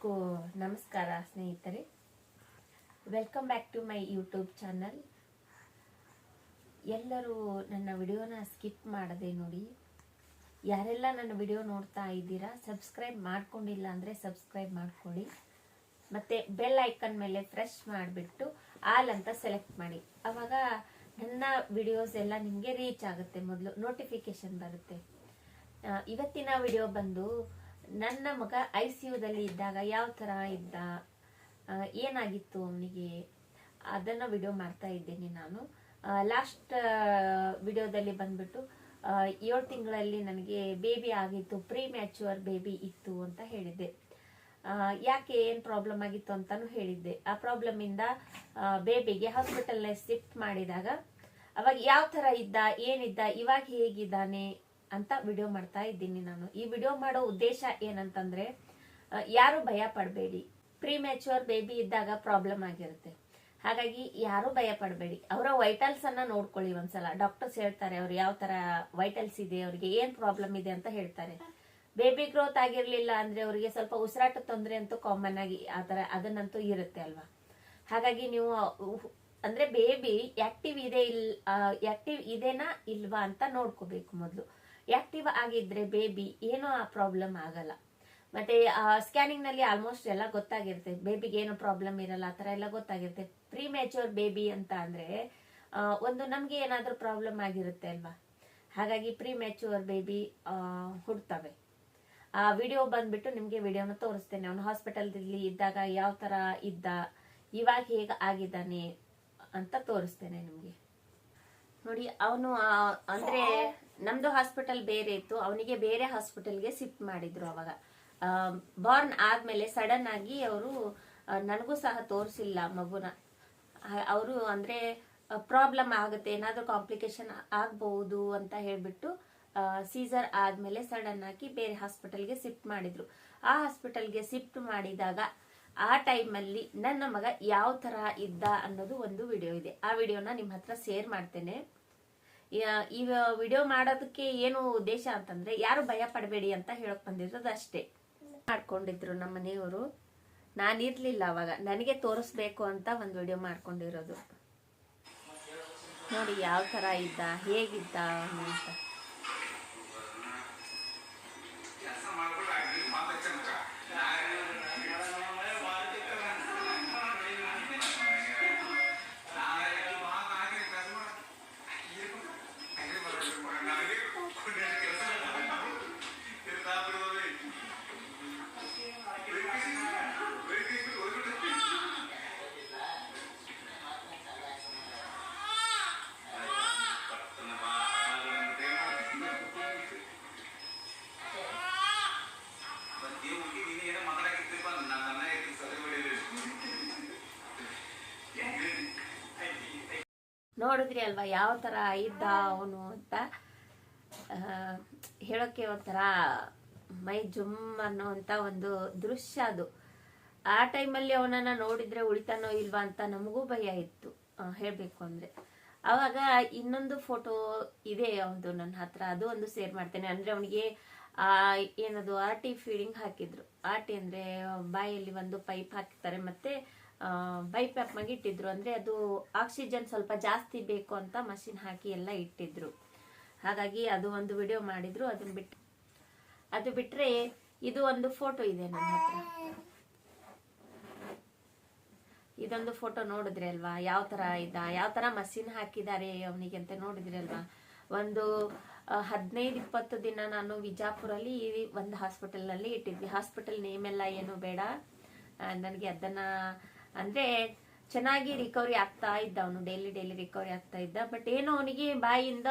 ಎಲ್ಲರಿಗೂ ನಮಸ್ಕಾರ ಸ್ನೇಹಿತರೆ. Welcome back to my YouTube channel ಎಲ್ಲರೂ ನನ್ನ ವಿಡಿಯೋನ ಸ್ಕಿಪ್ ಮಾಡದೆ ನೋಡಿ. ಯಾರೆಲ್ಲ ನನ್ನ ವಿಡಿಯೋ ನೋಡ್ತಾ ಇದ್ದೀರಾ ಸಬ್ಸ್ಕ್ರೈಬ್ ಮಾಡ್ಕೊಂಡಿಲ್ಲ ಅಂದರೆ ಸಬ್ಸ್ಕ್ರೈಬ್ ಮಾಡ್ಕೊಳ್ಳಿ. ಮತ್ತು ಬೆಲ್ ಐಕನ್ ಮೇಲೆ ಪ್ರೆಸ್ ಮಾಡಿಬಿಟ್ಟು ಆಲ್ ಅಂತ ಸೆಲೆಕ್ಟ್ ಮಾಡಿ. ಅವಾಗ ನನ್ನ ವಿಡಿಯೋಸ್ ಎಲ್ಲ ನಿಮಗೆ ರೀಚ್ ಆಗುತ್ತೆ ಮೊದಲು ನೋಟಿಫಿಕೇಶನ್ ಬರುತ್ತೆ. ಇವತ್ತಿನ ವಿಡಿಯೋ ಬಂದು ನನ್ನ ಮಗ ಐ ಸಿ ಯುದಲ್ಲಿ ಇದ್ದಾಗ ಯಾವ ಥರ ಇದ್ದ ಏನಾಗಿತ್ತು ಅವನಿಗೆ? ಅದನ್ನು ವಿಡಿಯೋ ಮಾಡ್ತಾ ಇದ್ದೀನಿ ನಾನು. ಲಾಸ್ಟ್ ವಿಡಿಯೋದಲ್ಲಿ ಬಂದ್ಬಿಟ್ಟು ಏಳು ತಿಂಗಳಲ್ಲಿ ನನಗೆ ಬೇಬಿ ಆಗಿತ್ತು ಪ್ರೀ ಮ್ಯಾಚುವರ್ ಬೇಬಿ ಇತ್ತು ಅಂತ ಹೇಳಿದ್ದೆ. ಯಾಕೆ ಏನು ಪ್ರಾಬ್ಲಮ್ ಆಗಿತ್ತು ಅಂತಾನು ಹೇಳಿದ್ದೆ. ಆ ಪ್ರಾಬ್ಲಮಿಂದ ಬೇಬಿಗೆ ಹಾಸ್ಪಿಟಲ್ನ ಶಿಫ್ಟ್ ಮಾಡಿದಾಗ, ಅವಾಗ ಯಾವ ಥರ ಇದ್ದ, ಏನಿದ್ದ, ಇವಾಗ ಹೇಗಿದ್ದಾನೆ? ಅಂತ ವಿಡಿಯೋ ಮಾಡ್ತಾ ಇದ್ದೀನಿ ನಾನು. ಈ ವಿಡಿಯೋ ಮಾಡೋ ಉದ್ದೇಶ ಏನಂತಂದ್ರೆ ಯಾರು ಭಯ ಪಡಬೇಡಿ. ಪ್ರೀ ಬೇಬಿ ಇದ್ದಾಗ ಪ್ರಾಬ್ಲಮ್ ಆಗಿರುತ್ತೆ. ಹಾಗಾಗಿ ಯಾರು ಭಯ ಪಡಬೇಡಿ. ಅವರ ವೈಟಲ್ಸ್ ಅನ್ನ ನೋಡ್ಕೊಳ್ಳಿ ಒಂದ್ಸಲ. ಡಾಕ್ಟರ್ಸ್ ಹೇಳ್ತಾರೆ, ಅವ್ರು ಯಾವ ತರ ವೈಟಲ್ಸ್ ಇದೆ, ಅವ್ರಿಗೆ ಏನ್ ಪ್ರಾಬ್ಲಮ್ ಇದೆ ಅಂತ ಹೇಳ್ತಾರೆ. ಬೇಬಿ ಗ್ರೋತ್ ಆಗಿರ್ಲಿಲ್ಲ ಅಂದ್ರೆ ಅವರಿಗೆ ಸ್ವಲ್ಪ ಉಸಿರಾಟ ತೊಂದರೆ ಅಂತೂ ಕಾಮನ್ ಆಗಿ ಆ ತರ ಅದನ್ನಂತೂ ಇರುತ್ತೆ ಅಲ್ವಾ? ಹಾಗಾಗಿ ನೀವು ಅಂದ್ರೆ ಬೇಬಿ ಆಕ್ಟಿವ್ ಇದೆ ಇಲ್ ಆಕ್ಟಿವ್ ಇದೆನಾ ಇಲ್ವಾ ಅಂತ ನೋಡ್ಕೋಬೇಕು ಮೊದಲು. ಆಕ್ಟಿವ್ ಆಗಿದ್ರೆ ಬೇಬಿ ಏನೋ ಆ ಪ್ರಾಬ್ಲಮ್ ಆಗಲ್ಲ. ಮತ್ತೆ ಸ್ಕ್ಯಾನಿಂಗ್ನಲ್ಲಿ ಆಲ್ಮೋಸ್ಟ್ ಎಲ್ಲ ಗೊತ್ತಾಗಿರುತ್ತೆ. ಬೇಬಿಗೆ ಏನು ಪ್ರಾಬ್ಲಮ್ ಇರಲ್ಲ, ಆ ತರ ಎಲ್ಲ ಗೊತ್ತಾಗಿರುತ್ತೆ. ಪ್ರೀ ಮೆಚೂರ್ ಬೇಬಿ ಅಂತ ಅಂದ್ರೆ ಒಂದು ನಮ್ಗೆ ಏನಾದ್ರೂ ಪ್ರಾಬ್ಲಮ್ ಆಗಿರುತ್ತೆ ಅಲ್ವಾ? ಹಾಗಾಗಿ ಪ್ರೀ ಮ್ಯಾಚುವರ್ ಬೇಬಿ ಹುಡ್ತವೆ. ಆ ವಿಡಿಯೋ ಬಂದ್ಬಿಟ್ಟು ನಿಮ್ಗೆ ವಿಡಿಯೋನ ತೋರಿಸ್ತೇನೆ. ಅವನು ಹಾಸ್ಪಿಟಲ್ದಲ್ಲಿ ಇದ್ದಾಗ ಯಾವ ತರ ಇದ್ದ, ಇವಾಗ ಹೇಗೆ ಆಗಿದ್ದಾನೆ ಅಂತ ತೋರಿಸ್ತೇನೆ ನಿಮ್ಗೆ. ನೋಡಿ, ಅವನು ಅಂದ್ರೆ ನಮ್ದು ಹಾಸ್ಪಿಟಲ್ ಬೇರೆ ಇತ್ತು. ಅವನಿಗೆ ಬೇರೆ ಹಾಸ್ಪಿಟಲ್ಗೆ ಶಿಫ್ಟ್ ಮಾಡಿದ್ರು ಅವಾಗ. ಬಾರ್ನ್ ಆದ್ಮೇಲೆ ಸಡನ್ ಆಗಿ ಅವರು ನನಗೂ ಸಹ ತೋರಿಸಿಲ್ಲ ಮಗುನ. ಅವರು ಅಂದ್ರೆ ಪ್ರಾಬ್ಲಮ್ ಆಗುತ್ತೆ, ಏನಾದ್ರೂ ಕಾಂಪ್ಲಿಕೇಶನ್ ಆಗ್ಬಹುದು ಅಂತ ಹೇಳಿಬಿಟ್ಟು ಸೀಸರ್ ಆದ್ಮೇಲೆ ಸಡನ್ ಆಗಿ ಬೇರೆ ಹಾಸ್ಪಿಟಲ್ಗೆ ಶಿಫ್ಟ್ ಮಾಡಿದ್ರು. ಆ ಹಾಸ್ಪಿಟಲ್ಗೆ ಶಿಫ್ಟ್ ಮಾಡಿದಾಗ, ಆ ಟೈಮಲ್ಲಿ ನನ್ನ ಮಗ ಯಾವ ತರ ಇದ್ದ ಅನ್ನೋದು ಒಂದು ವಿಡಿಯೋ ಇದೆ. ಆ ವಿಡಿಯೋನ ನಿಮ್ಮ ಹತ್ರ ಶೇರ್ ಮಾಡ್ತೇನೆ. ಈ ವಿಡಿಯೋ ಮಾಡೋದಕ್ಕೆ ಏನು ಉದ್ದೇಶ ಅಂತಂದ್ರೆ, ಯಾರು ಭಯ ಪಡಬೇಡಿ ಅಂತ ಹೇಳಕ್ ಬಂದಿರೋದು ಅಷ್ಟೇ. ಮಾಡ್ಕೊಂಡಿದ್ರು ನಮ್ಮ ಮನೆಯವರು. ನಾನಿರ್ಲಿಲ್ಲ ಅವಾಗ. ನನಗೆ ತೋರಿಸ್ಬೇಕು ಅಂತ ಒಂದು ವಿಡಿಯೋ ಮಾಡ್ಕೊಂಡಿರೋದು. ನೋಡಿ, ಯಾವ ತರ ಇದ್ದ, ಹೇಗಿದ್ದ ಅಂತ ನೋಡಿದ್ರಿ ಅಲ್ವಾ ಯಾವ ತರ ಇದ್ದ ಅವನು ಅಂತ? ಹೇಳೋಕ್ಕೆ ಹೇಳೋಕೆ ಒಂಥರ ಮೈ ಜುಮ್ ಅನ್ನೋಂತ ಒಂದು ದೃಶ್ಯ ಅದು. ಆ ಟೈಮಲ್ಲಿ ಅವನನ್ನ ನೋಡಿದ್ರೆ ಉಳಿತಾನೋ ಇಲ್ವಾ ಅಂತ ನಮಗೂ ಭಯ ಇತ್ತು. ಹೇಳಬೇಕು ಅಂದ್ರೆ. ಅವಾಗ ಇನ್ನೊಂದು ಫೋಟೋ ಇದೆ ಅವನದು ನನ್ನ ಹತ್ರ. ಅದು ಒಂದು ಸೇರ್ ಮಾಡ್ತೇನೆ. ಅಂದ್ರೆ ಅವನಿಗೆ, ಆ, ಏನದು ಆರ್ಟಿ ಫೀಡಿಂಗ್ ಹಾಕಿದ್ರು. ಆರ್ಟಿ ಅಂದ್ರೆ ಬಾಯಲ್ಲಿ ಒಂದು ಪೈಪ್ ಹಾಕ್ತಾರೆ. ಮತ್ತೆ ಪೈಪ್ ಮಾಡಿ ಇಟ್ಟಿದ್ರು. ಅಂದ್ರೆ ಅದು ಆಕ್ಸಿಜನ್ ಸ್ವಲ್ಪ ಜಾಸ್ತಿ ಬೇಕು ಅಂತ ಮಷಿನ್ ಹಾಕಿ ಎಲ್ಲ ಇಟ್ಟಿದ್ರು. ಹಾಗಾಗಿ ಅದು ಒಂದು ವಿಡಿಯೋ ಮಾಡಿದ್ರು. ಅದನ್ನ ಬಿಟ್, ಅದು ಬಿಟ್ರೆ ಇದು ಒಂದು ಫೋಟೋ ಇದೆ ನನ್ನ ಹತ್ರ. ಇದೊಂದು ಫೋಟೋ ನೋಡಿದ್ರಿ ಅಲ್ವಾ? ಯಾವ ತರ ಇದ್ದ ಯಾವ ತರ ಮಷಿನ್ ಹಾಕಿದ್ದಾರೆ ಅವನಿಗೆ ಅಂತ ನೋಡಿದ್ರಿ ಅಲ್ವಾ? ಒಂದು ಹದಿನೈದು, ಇಪ್ಪತ್ತು ದಿನ ನಾನು ವಿಜಾಪುರಲ್ಲಿ ಒಂದು ಹಾಸ್ಪಿಟಲ್ನಲ್ಲಿ ಇಟ್ಟಿದ್ವಿ. ಹಾಸ್ಪಿಟಲ್ ನೇಮ್ ಎಲ್ಲ ಏನು ಬೇಡ. ನನಗೆ ಅದನ್ನ ಅಂದ್ರೆ ಚೆನ್ನಾಗಿ ರಿಕವರಿ ಆಗ್ತಾ ಇದ್ದ ಅವನು ಡೈಲಿ ಡೈಲಿ ರಿಕವರಿ ಆಗ್ತಾ ಇದ್ದ. ಬಟ್ ಏನೋ ಅವನಿಗೆ ಬಾಯಿಂದ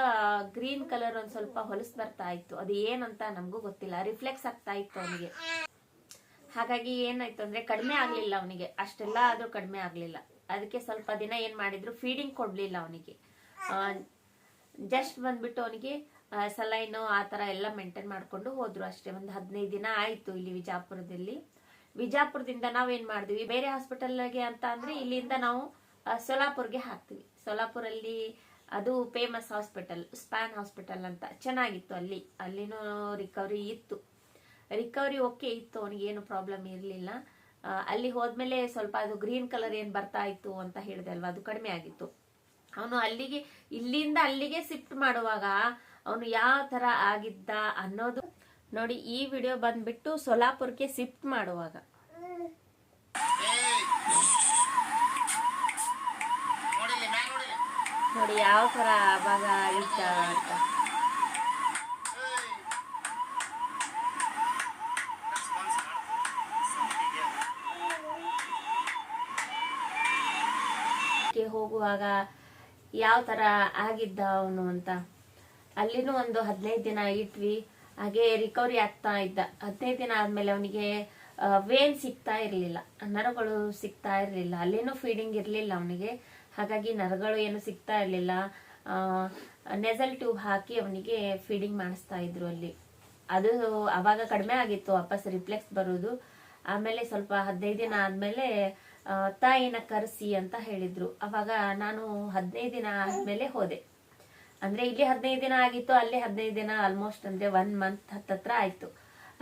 ಗ್ರೀನ್ ಕಲರ್ ಒಂದ್ ಸ್ವಲ್ಪ ಹೊಲಸು ಬರ್ತಾ ಇತ್ತು. ಅದು ಏನಂತ ನಮಗೂ ಗೊತ್ತಿಲ್ಲ. ರಿಫ್ಲೆಕ್ಸ್ ಆಗ್ತಾ ಇತ್ತು ಅವನಿಗೆ. ಹಾಗಾಗಿ ಏನಾಯ್ತು ಅಂದ್ರೆ ಕಡಿಮೆ ಆಗ್ಲಿಲ್ಲ ಅವನಿಗೆ. ಅಷ್ಟೆಲ್ಲ ಆದ್ರೂ ಕಡಿಮೆ ಆಗ್ಲಿಲ್ಲ. ಅದಕ್ಕೆ ಸ್ವಲ್ಪ ದಿನ ಏನ್ ಮಾಡಿದ್ರು ಫೀಡಿಂಗ್ ಕೊಡ್ಲಿಲ್ಲ ಅವನಿಗೆ. ಜಸ್ಟ್ ಬಂದ್ಬಿಟ್ಟು ಅವನಿಗೆ ಸಲೈನು ಆ ತರ ಎಲ್ಲ ಮೇಂಟೈನ್ ಮಾಡ್ಕೊಂಡು ಹೋದ್ರು ಅಷ್ಟೇ. ಒಂದು ಹದಿನೈದು ದಿನ ಆಯ್ತು ಇಲ್ಲಿ ವಿಜಾಪುರದಲ್ಲಿ. ವಿಜಾಪುರದಿಂದ ನಾವೇನ್ ಮಾಡಿದ್ವಿ? ಬೇರೆ ಹಾಸ್ಪಿಟಲ್ಗೆ ಅಂತ ಅಂದ್ರೆ ಇಲ್ಲಿಂದ ನಾವು ಸೋಲಾಪುರ್ಗೆ ಹಾಕ್ತಿವಿ ಸೋಲಾಪುರಲ್ಲಿ ಅದು ಫೇಮಸ್ ಹಾಸ್ಪಿಟಲ್ ಸ್ಪ್ಯಾನ್ ಹಾಸ್ಪಿಟಲ್ ಅಂತ. ಚೆನ್ನಾಗಿತ್ತು ಅಲ್ಲಿ. ಅಲ್ಲಿನೂ ರಿಕವರಿ ಇತ್ತು. ರಿಕವರಿ ಓಕೆ ಇತ್ತು, ಅವನಿಗೆ ಏನು ಪ್ರಾಬ್ಲಮ್ ಇರಲಿಲ್ಲ. ಅಲ್ಲಿ ಹೋದ್ಮೇಲೆ ಸ್ವಲ್ಪ ಅದು ಗ್ರೀನ್ ಕಲರ್ ಏನ್ ಬರ್ತಾ ಇತ್ತು ಅಂತ ಹೇಳಿದೆ ಅಲ್ವಾ? ಅದು ಕಡಿಮೆ ಆಗಿತ್ತು. ಅವನು ಅಲ್ಲಿಗೆ, ಇಲ್ಲಿಂದ ಅಲ್ಲಿಗೆ ಶಿಫ್ಟ್ ಮಾಡುವಾಗ ಅವನು ಯಾವ ತರ ಆಗಿದ್ದ ಅನ್ನೋದು ನೋಡಿ, ಈ ವಿಡಿಯೋ ಬಂದ್ಬಿಟ್ಟು ಸೊಲಾಪುರಕ್ಕೆ ಶಿಫ್ಟ್ ಮಾಡುವಾಗ. ನೋಡಿ, ಯಾವ ತರ ಭಾಗ ಇದ್ದ ಅಂತ. ಹೋಗುವಾಗ ಯಾವ ತರ ಆಗಿದ್ದ ಅವನು ಅಂತ. ಅಲ್ಲಿನೂ ಒಂದು ಹದಿನೈದು ದಿನ ಇಟ್ವಿ. ಹಾಗೆ ರಿಕವರಿ ಆಗ್ತಾ ಇದ್ದ. ಹದಿನೈದು ದಿನ ಆದ್ಮೇಲೆ ಅವನಿಗೆ ವೇನ್ ಸಿಗ್ತಾ ಇರಲಿಲ್ಲ. ನರಗಳು ಸಿಗ್ತಾ ಇರಲಿಲ್ಲ. ಅಲ್ಲೇನೂ ಫೀಡಿಂಗ್ ಇರಲಿಲ್ಲ ಅವನಿಗೆ. ಹಾಗಾಗಿ ನರಗಳು ಏನು ಸಿಗ್ತಾ ಇರಲಿಲ್ಲ. ನೆಸಲ್ ಟ್ಯೂಬ್ ಹಾಕಿ ಅವನಿಗೆ ಫೀಡಿಂಗ್ ಮಾಡಿಸ್ತಾ ಇದ್ರು ಅಲ್ಲಿ. ಅದು ಅವಾಗ ಕಡಿಮೆ ಆಗಿತ್ತು. ವಾಪಸ್ ರಿಫ್ಲೆಕ್ಸ್ ಬರೋದು. ಆಮೇಲೆ ಸ್ವಲ್ಪ ಹದಿನೈದು ದಿನ ಆದ್ಮೇಲೆ ತಾಯಿನ ಕರೆಸಿ ಅಂತ ಹೇಳಿದ್ರು. ಅವಾಗ ನಾನು ಹದಿನೈದು ದಿನ ಆದ್ಮೇಲೆ ಹೋದೆ. ಅಂದ್ರೆ ಇಲ್ಲಿ ಹದಿನೈದು ದಿನ ಆಗಿತ್ತು, ಅಲ್ಲಿ ಹದಿನೈದು ದಿನ ಆಲ್ಮೋಸ್ಟ್ ಅಂದ್ರೆ ಒನ್ ಮಂತ್ ಹತ್ತತ್ರ ಆಯ್ತು.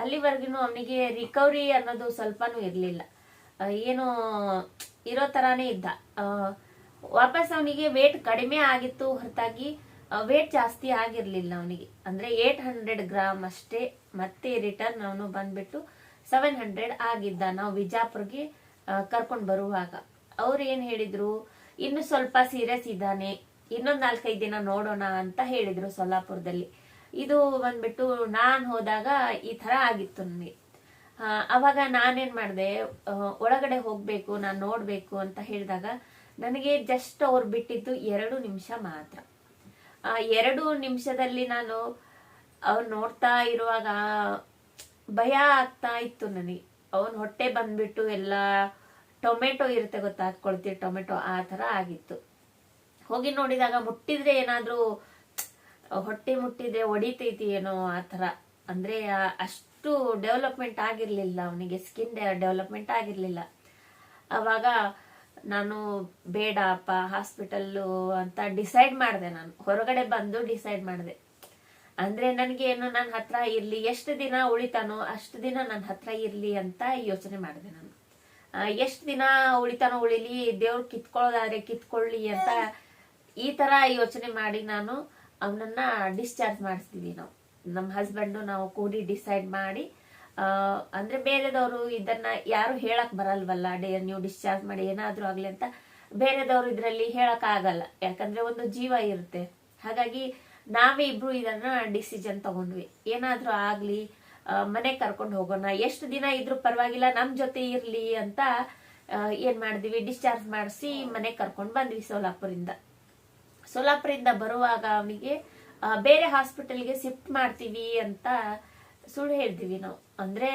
ಅಲ್ಲಿವರೆಗೂ ಅವನಿಗೆ ರಿಕವರಿ ಅನ್ನೋದು ಸ್ವಲ್ಪನೂ ಇರ್ಲಿಲ್ಲ. ಏನು ಇರೋ ತರಾನೇ ಇದ್ದ. ವಾಪಸ್ ಅವನಿಗೆ ವೇಟ್ ಕಡಿಮೆ ಆಗಿತ್ತು ಹೊರತಾಗಿ ವೇಟ್ ಜಾಸ್ತಿ ಆಗಿರ್ಲಿಲ್ಲ ಅವನಿಗೆ. ಅಂದ್ರೆ ಏಟ್ ಹಂಡ್ರೆಡ್ ಗ್ರಾಮ್ ಅಷ್ಟೇ ಮತ್ತೆ ರಿಟರ್ನ್ ಅವನು ಬಂದ್ಬಿಟ್ಟು ಸೆವೆನ್ ಹಂಡ್ರೆಡ್ ಆಗಿದ್ದ ನಾವು ವಿಜಾಪುರ್ಗೆ ಕರ್ಕೊಂಡು ಬರುವಾಗ. ಅವ್ರು ಏನ್ ಹೇಳಿದ್ರು, ಇನ್ನು ಸ್ವಲ್ಪ ಸೀರಿಯಸ್ ಇದ್ದಾನೆ ಇನ್ನೊಂದ್ ನಾಲ್ಕೈದು ದಿನ ನೋಡೋಣ ಅಂತ ಹೇಳಿದ್ರು ಸೊಲ್ಲಾಪುರದಲ್ಲಿ. ಇದು ಬಂದ್ಬಿಟ್ಟು ನಾನ್ ಹೋದಾಗ ಈ ತರ ಆಗಿತ್ತು ನನಗೆ. ಅವಾಗ ನಾನೇನ್ ಮಾಡಿದೆ ಒಳಗಡೆ ಹೋಗ್ಬೇಕು, ನಾನು ನೋಡ್ಬೇಕು ಅಂತ ಹೇಳಿದಾಗ ನನಗೆ ಜಸ್ಟ್ ಅವ್ರು ಬಿಟ್ಟಿದ್ದು ಎರಡು ನಿಮಿಷ ಮಾತ್ರ. ಆ, ಎರಡು ನಿಮಿಷದಲ್ಲಿ ನಾನು ಅವ್ರು ನೋಡ್ತಾ ಇರುವಾಗ ಭಯ ಆಗ್ತಾ ಇತ್ತು ನನಗೆ. ಅವನ್ ಹೊಟ್ಟೆ ಬಂದ್ಬಿಟ್ಟು ಎಲ್ಲ ಟೊಮೆಟೊ ಇರುತ್ತೆ ಗೊತ್ತಾ ಹಾಕೊಳ್ತೀವಿ ಟೊಮೆಟೊ, ಆ ತರ ಆಗಿತ್ತು. ಹೋಗಿ ನೋಡಿದಾಗ ಮುಟ್ಟಿದ್ರೆ ಏನಾದ್ರೂ ಹೊಟ್ಟೆ ಮುಟ್ಟಿದ್ರೆ ಒಡಿತೈತಿ ಏನೋ ಆ ತರ ಅಂದ್ರೆ ಅಷ್ಟು ಡೆವಲಪ್ಮೆಂಟ್ ಆಗಿರ್ಲಿಲ್ಲ ಅವನಿಗೆ, ಸ್ಕಿನ್ ಡೆವಲಪ್ಮೆಂಟ್ ಆಗಿರ್ಲಿಲ್ಲ. ಅವಾಗ ನಾನು ಬೇಡ ಅಪ್ಪ, ಹಾಸ್ಪಿಟಲ್ಲು ಅಂತ ಡಿಸೈಡ್ ಮಾಡಿದೆ ನಾನು. ಹೊರಗಡೆ ಬಂದು ಡಿಸೈಡ್ ಮಾಡಿದೆ. ಅಂದ್ರೆ ನನಗೆ ಏನು ನನ್ನ ಹತ್ರ ಇರ್ಲಿ, ಎಷ್ಟು ದಿನ ಉಳಿತಾನೋ ಅಷ್ಟು ದಿನ ನನ್ನ ಹತ್ರ ಇರ್ಲಿ ಅಂತ ಯೋಚನೆ ಮಾಡಿದೆ ನಾನು. ಎಷ್ಟು ದಿನ ಉಳಿತಾನೋ ಉಳಿಲಿ, ದೇವ್ರು ಕಿತ್ಕೊಳ್ಳೋದಾದ್ರೆ ಕಿತ್ಕೊಳ್ಳಿ ಅಂತ ಈ ತರ ಯೋಚನೆ ಮಾಡಿ ನಾನು ಅವನನ್ನ ಡಿಸ್ಚಾರ್ಜ್ ಮಾಡಿಸ್ತೀವಿ ನಾವು. ನಮ್ಮ ಹಸ್ಬೆಂಡು ನಾವು ಕೂಡಿ ಡಿಸೈಡ್ ಮಾಡಿ ಅಂದ್ರೆ ಬೇರೆದವರು ಇದನ್ನ ಯಾರು ಹೇಳಕ್ ಬರಲ್ವಲ್ಲ ಡೇ ನೀವು ಡಿಸ್ಚಾರ್ಜ್ ಮಾಡಿ ಏನಾದ್ರೂ ಆಗ್ಲಿ ಅಂತ ಬೇರೆದವರು ಇದರಲ್ಲಿ ಹೇಳಕ್ ಆಗಲ್ಲ. ಯಾಕಂದ್ರೆ ಒಂದು ಜೀವ ಇರುತ್ತೆ. ಹಾಗಾಗಿ ನಾವೇ ಇಬ್ರು ಇದನ್ನ ಡಿಸಿಷನ್ ತಗೊಂಡ್ವಿ. ಏನಾದ್ರೂ ಆಗ್ಲಿ ಮನೆ ಕರ್ಕೊಂಡು ಹೋಗೋಣ, ಎಷ್ಟು ದಿನ ಇದ್ರು ಪರವಾಗಿಲ್ಲ, ನಮ್ ಜೊತೆ ಇರ್ಲಿ ಅಂತ ಏನ್ ಮಾಡಿದ್ವಿ ಡಿಸ್ಚಾರ್ಜ್ ಮಾಡಿಸಿ ಮನೆ ಕರ್ಕೊಂಡು ಬಂದ್ವಿ ಸೋಲಾಪುರಿಂದ. ಸೋಲಾಪುರಿಂದ ಬರುವಾಗ ಅವನಿಗೆ ಬೇರೆ ಹಾಸ್ಪಿಟಲ್ಗೆ ಶಿಫ್ಟ್ ಮಾಡ್ತೀವಿ ಅಂತ ಸುಳ್ಳು ಹೇಳ್ತೀವಿ ನಾವು. ಅಂದ್ರೆ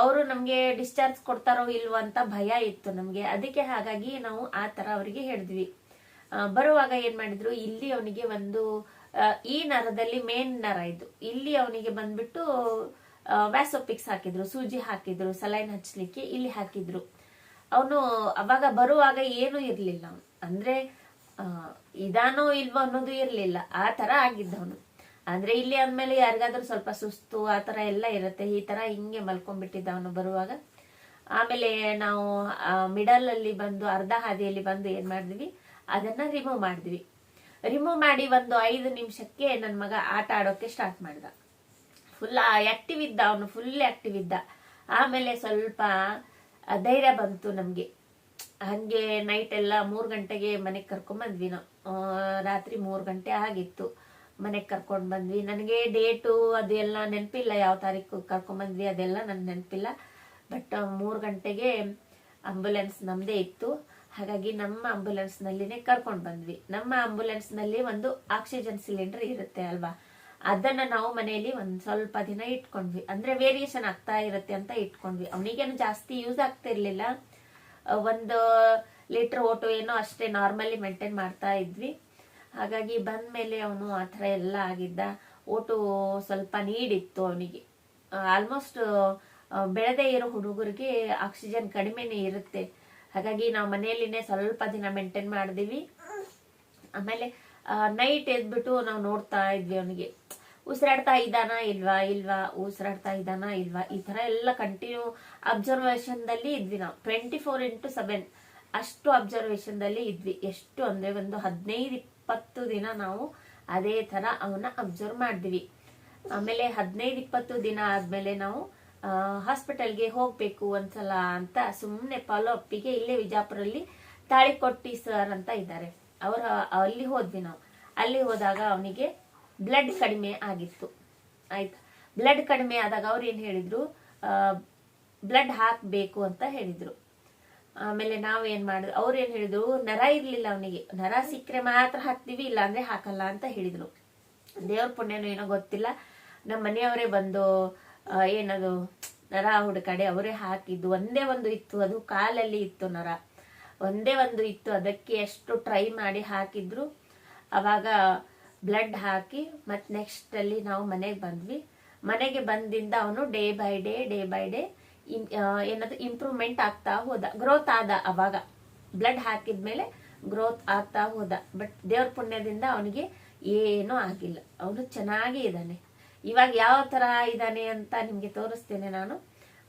ಅವರು ನಮ್ಗೆ ಡಿಸ್ಚಾರ್ಜ್ ಕೊಡ್ತಾರೋ ಇಲ್ವೋ ಅಂತ ಭಯ ಇತ್ತು ನಮ್ಗೆ. ಅದಕ್ಕೆ ಹಾಗಾಗಿ ನಾವು ಆ ತರ ಅವರಿಗೆ ಹೇಳಿದ್ವಿ. ಬರುವಾಗ ಏನ್ ಮಾಡಿದ್ರು, ಇಲ್ಲಿ ಅವನಿಗೆ ಒಂದು ಈ ನರದಲ್ಲಿ ಮೇನ್ ನರ ಇದು. ಇಲ್ಲಿ ಅವನಿಗೆ ಬಂದ್ಬಿಟ್ಟು ವ್ಯಾಸೋಪಿಕ್ಸ್ ಹಾಕಿದ್ರು, ಸೂಜಿ ಹಾಕಿದ್ರು ಸಲೈನ್ ಹಚ್ಚಲಿಕ್ಕೆ ಇಲ್ಲಿ ಹಾಕಿದ್ರು. ಅವನು ಅವಾಗ ಬರುವಾಗ ಏನು ಇರ್ಲಿಲ್ಲ. ಅಂದ್ರೆ ಇದಾನೋ ಇಲ್ವೋ ಅನ್ನೋದು ಇರಲಿಲ್ಲ. ಆ ತರ ಆಗಿದ್ದವನು. ಅಂದ್ರೆ ಇಲ್ಲಿ ಅಂದ್ಮೇಲೆ ಯಾರಿಗಾದ್ರೂ ಸ್ವಲ್ಪ ಸುಸ್ತು, ಆ ತರ ಎಲ್ಲ ಇರುತ್ತೆ. ಈ ತರ ಹಿಂಗೆ ಮಲ್ಕೊಂಡ್ಬಿಟ್ಟಿದ್ದವನು ಬರುವಾಗ. ಆಮೇಲೆ ನಾವು ಮಿಡಲ್ ಅಲ್ಲಿ ಬಂದು, ಅರ್ಧ ಹಾದಿಯಲ್ಲಿ ಬಂದು ಏನ್ ಮಾಡಿದ್ವಿ? ಅದನ್ನ ರಿಮೂವ್ ಮಾಡಿದ್ವಿ. ರಿಮೂವ್ ಮಾಡಿ ಒಂದು ಐದು ನಿಮಿಷಕ್ಕೆ ನನ್ನ ಮಗ ಆಟ ಆಡೋಕೆ ಸ್ಟಾರ್ಟ್ ಮಾಡ್ದ. ಫುಲ್ ಆಕ್ಟಿವ್ ಇದ್ದ ಅವನು ಫುಲ್ ಆಕ್ಟಿವ್ ಇದ್ದ. ಆಮೇಲೆ ಸ್ವಲ್ಪ ಧೈರ್ಯ ಬಂತು ನಮ್ಗೆ. ಹಂಗೆ ನೈಟ್ ಎಲ್ಲ ಮೂರು ಗಂಟೆಗೆ ಮನೆಗೆ ಕರ್ಕೊಂಡ್ ಬಂದ್ವಿ ನಾವು. ರಾತ್ರಿ ಮೂರು ಗಂಟೆ ಆಗಿತ್ತು ಮನೆಗೆ ಕರ್ಕೊಂಡ್ ಬಂದ್ವಿ. ನನಗೆ ಡೇಟು ಅದೆಲ್ಲ ನೆನಪಿಲ್ಲ ಯಾವ ತಾರೀಕು ಕರ್ಕೊಂಡ್ ಬಂದ್ವಿ ಅದೆಲ್ಲ ನನ್ ನೆನಪಿಲ್ಲ. ಬಟ್ ಮೂರು ಗಂಟೆಗೆ ಆಂಬುಲೆನ್ಸ್ ನಮ್ದೇ ಇತ್ತು. ಹಾಗಾಗಿ ನಮ್ಮ ಆಂಬುಲೆನ್ಸ್ ನಲ್ಲಿನೇ ಕರ್ಕೊಂಡ್ ಬಂದ್ವಿ. ನಮ್ಮ ಆಂಬುಲೆನ್ಸ್ನಲ್ಲಿ ಒಂದು ಆಕ್ಸಿಜನ್ ಸಿಲಿಂಡರ್ ಇರುತ್ತೆ ಅಲ್ವಾ? ಅದನ್ನ ನಾವು ಮನೆಯಲ್ಲಿ ಒಂದ್ ಸ್ವಲ್ಪ ದಿನ ಇಟ್ಕೊಂಡ್ವಿ. ಅಂದ್ರೆ ವೇರಿಯೇಷನ್ ಆಗ್ತಾ ಇರುತ್ತೆ ಅಂತ ಇಟ್ಕೊಂಡ್ವಿ. ಅವನಿಗೇನು ಜಾಸ್ತಿ ಯೂಸ್ ಆಗ್ತಾ ಇರ್ಲಿಲ್ಲ ಆ, ಒಂದು ಲೀಟರ್ ಓಟು ಏನೋ ಅಷ್ಟೇ ನಾರ್ಮಲಿ ಮೇಂಟೈನ್ ಮಾಡ್ತಾ ಇದ್ವಿ. ಹಾಗಾಗಿ ಬಂದ ಮೇಲೆ ಅವನು ಆ ಥರ ಎಲ್ಲ ಆಗಿದ್ದ. ಓಟು ಸ್ವಲ್ಪ ನೀಡಿತ್ತು ಅವನಿಗೆ. ಆಲ್ಮೋಸ್ಟ್ ಬೆಳೆದೇ ಇರೋ ಹುಡುಗರಿಗೆ ಆಕ್ಸಿಜನ್ ಕಡಿಮೆನೇ ಇರುತ್ತೆ. ಹಾಗಾಗಿ ನಾವು ಮನೆಯಲ್ಲಿನೇ ಸ್ವಲ್ಪ ದಿನ ಮೇಂಟೈನ್ ಮಾಡಿದೀವಿ. ಆಮೇಲೆ ನೈಟ್ ಎದ್ಬಿಟ್ಟು ನಾವು ನೋಡ್ತಾ ಇದ್ವಿ ಅವನಿಗೆ. ಉಸಿರಾಡ್ತಾ ಇದ್ದಾನಾ ಇಲ್ವಾ ಇಲ್ವಾ, ಉಸಿರಾಡ್ತಾ ಇದ್ದಾನಾ ಇಲ್ವಾ, ಈ ತರ ಎಲ್ಲ ಕಂಟಿನ್ಯೂ ಅಬ್ಸರ್ವೇಷನ್ ದಲ್ಲಿ ಇದ್ವಿ ನಾವು. ಟ್ವೆಂಟಿ ಫೋರ್ ಇಂಟು ಸೆವೆನ್ ಅಷ್ಟು ಅಬ್ಸರ್ವೇಷನ್ ದಲ್ಲಿ ಇದ್ವಿ. ಎಷ್ಟು ಅಂದ್ರೆ ಒಂದು ಹದಿನೈದು ಇಪ್ಪತ್ತು ದಿನ ನಾವು ಅದೇ ತರ ಅವನ್ನ ಅಬ್ಸರ್ವ್ ಮಾಡಿದ್ವಿ. ಆಮೇಲೆ ಹದಿನೈದು ಇಪ್ಪತ್ತು ದಿನ ಆದ್ಮೇಲೆ ನಾವು ಹಾಸ್ಪಿಟಲ್ಗೆ ಹೋಗ್ಬೇಕು ಒಂದ್ಸಲ ಅಂತ ಸುಮ್ಮನೆ ಫಾಲೋ ಅಪ್ಪಿಗೆ ಇಲ್ಲೇ ವಿಜಾಪುರಲ್ಲಿ ತಾಳಿಕೊಟ್ಟಿ ಸರ್ ಅಂತ ಇದ್ದಾರೆ. ಅವರ, ಅಲ್ಲಿ ಹೋದ್ವಿ ನಾವು. ಅಲ್ಲಿ ಹೋದಾಗ ಅವನಿಗೆ ಬ್ಲಡ್ ಕಡಿಮೆ ಆಗಿತ್ತು. ಆಯ್ತಾ? ಬ್ಲಡ್ ಕಡಿಮೆ ಆದಾಗ ಅವ್ರು ಏನು ಹೇಳಿದ್ರು? ಬ್ಲಡ್ ಹಾಕ್ಬೇಕು ಅಂತ ಹೇಳಿದ್ರು. ಆಮೇಲೆ ನಾವು ಏನು ಮಾಡಿದ್ರು ಅವ್ರು ಏನ್ ಹೇಳಿದ್ರು? ನರ ಇರ್ಲಿಲ್ಲ ಅವನಿಗೆ. ನರ ಸಿಕ್ಕರೆ ಮಾತ್ರ ಹಾಕ್ತಿವಿ ಇಲ್ಲ ಅಂದ್ರೆ ಹಾಕಲ್ಲ ಅಂತ ಹೇಳಿದ್ರು. ದೇವ್ರ ಪುಣ್ಯನೋ ಏನೋ ಗೊತ್ತಿಲ್ಲ. ನಮ್ಮ ಮನೆಯವರೇ ಬಂದು ಏನದು, ನರ ಹುಡುಕಡೆ ಅವರೇ ಹಾಕಿದ್ದು. ಒಂದೇ ಒಂದು ಇತ್ತು, ಅದು ಕಾಲಲ್ಲಿ ಇತ್ತು ನರ. ಒಂದೇ ಒಂದು ಇತ್ತು, ಅದಕ್ಕೆ ಎಷ್ಟು ಟ್ರೈ ಮಾಡಿ ಹಾಕಿದ್ರು. ಅವಾಗ ಬ್ಲಡ್ ಹಾಕಿ ಮತ್ ನೆಕ್ಸ್ಟ್ ಅಲ್ಲಿ ನಾವು ಮನೆಗೆ ಬಂದ್ವಿ. ಮನೆಗೆ ಬಂದಿಂದ ಅವನು day by day day by day ಏನದು ಇಂಪ್ರೂವ್ಮೆಂಟ್ ಆಗ್ತಾ ಹೋದ. ಗ್ರೋತ್ ಆದ ಅವಾಗ. ಬ್ಲಡ್ ಹಾಕಿದ್ಮೇಲೆ ಗ್ರೋತ್ ಆಗ್ತಾ ಹೋದ. ಬಟ್ ದೇವ್ರ ಪುಣ್ಯದಿಂದ ಅವನಿಗೆ ಏನೂ ಆಗಿಲ್ಲ. ಅವನು ಚೆನ್ನಾಗಿ ಇದ್ದಾನೆ. ಇವಾಗ ಯಾವ ತರ ಇದ್ದಾನೆ ಅಂತ ನಿಮ್ಗೆ ತೋರಿಸ್ತೇನೆ ನಾನು.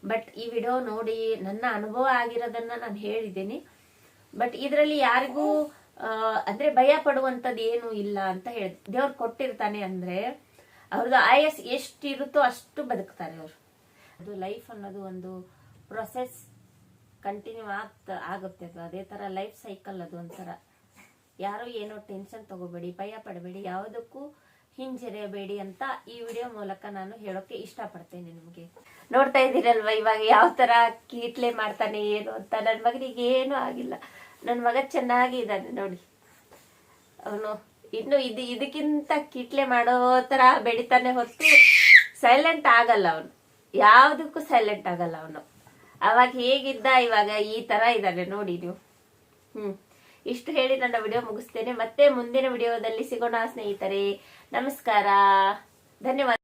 ಬಟ್ ಈ ವಿಡಿಯೋ ನೋಡಿ ನನ್ನ ಅನುಭವ ಆಗಿರೋದನ್ನ ನಾನು ಹೇಳಿದ್ದೀನಿ. ಬಟ್ ಇದರಲ್ಲಿ ಯಾರಿಗೂ ಅಂದ್ರೆ ಭಯ ಪಡುವಂತದ್ದು ಏನು ಇಲ್ಲ ಅಂತ ಹೇಳಿ ದೇವ್ರು ಕೊಟ್ಟಿರ್ತಾನೆ ಅಂದ್ರೆ ಅವ್ರದ್ದು ಆಯಸ್ ಎಷ್ಟು ಇರುತ್ತೋ ಅಷ್ಟು ಬದುಕ್ತಾರೆ ಅವರು. ಅದು ಲೈಫ್ ಅನ್ನೋದು ಒಂದು ಪ್ರೊಸೆಸ್ ಕಂಟಿನ್ಯೂ ಆಗ್ತಾ ಆಗುತ್ತೆ ಅದು. ಅದೇ ತರ ಲೈಫ್ ಸೈಕಲ್ ಅದು ಒಂಥರ. ಯಾರು ಏನೋ ಟೆನ್ಷನ್ ತಗೋಬೇಡಿ, ಭಯ ಪಡಬೇಡಿ, ಯಾವುದಕ್ಕೂ ಹಿಂಜರಿಯಬೇಡಿ ಅಂತ ಈ ವಿಡಿಯೋ ಮೂಲಕ ನಾನು ಹೇಳೋಕೆ ಇಷ್ಟಪಡ್ತೇನೆ ನಿಮಗೆ. ನೋಡ್ತಾ ಇದ್ದೀರಲ್ವಾ ಇವಾಗ ಯಾವ ತರ ಕೀಟ್ಲೆ ಮಾಡ್ತಾನೆ ಏನು ಅಂತ? ನನ್ನ ಮಗನಿಗೆ ಏನೂ ಆಗಿಲ್ಲ. ನನ್ನ ಮಗ ಚೆನ್ನಾಗಿ ಇದ್ದಾನೆ ನೋಡಿ. ಅವನು ಇನ್ನು ಇದು ಇದಕ್ಕಿಂತ ಕಿಟ್ಲೆ ಮಾಡೋ ತರ ಬೆಳಿತಾನೆ ಹೊತ್ತು ಸೈಲೆಂಟ್ ಆಗಲ್ಲ ಅವನು. ಯಾವುದಕ್ಕೂ ಸೈಲೆಂಟ್ ಆಗಲ್ಲ ಅವನು. ಅವಾಗ ಹೇಗಿದ್ದ ಇವಾಗ ಈ ತರ ಇದ್ದಾನೆ ನೋಡಿ ನೀವು. ಹ್ಮ್. ಇಷ್ಟು ಹೇಳಿ ನನ್ನ ವಿಡಿಯೋ ಮುಗಿಸ್ತೇನೆ. ಮತ್ತೆ ಮುಂದಿನ ವಿಡಿಯೋದಲ್ಲಿ ಸಿಗೋಣ ಸ್ನೇಹಿತರೆ. ನಮಸ್ಕಾರ. ಧನ್ಯವಾದ.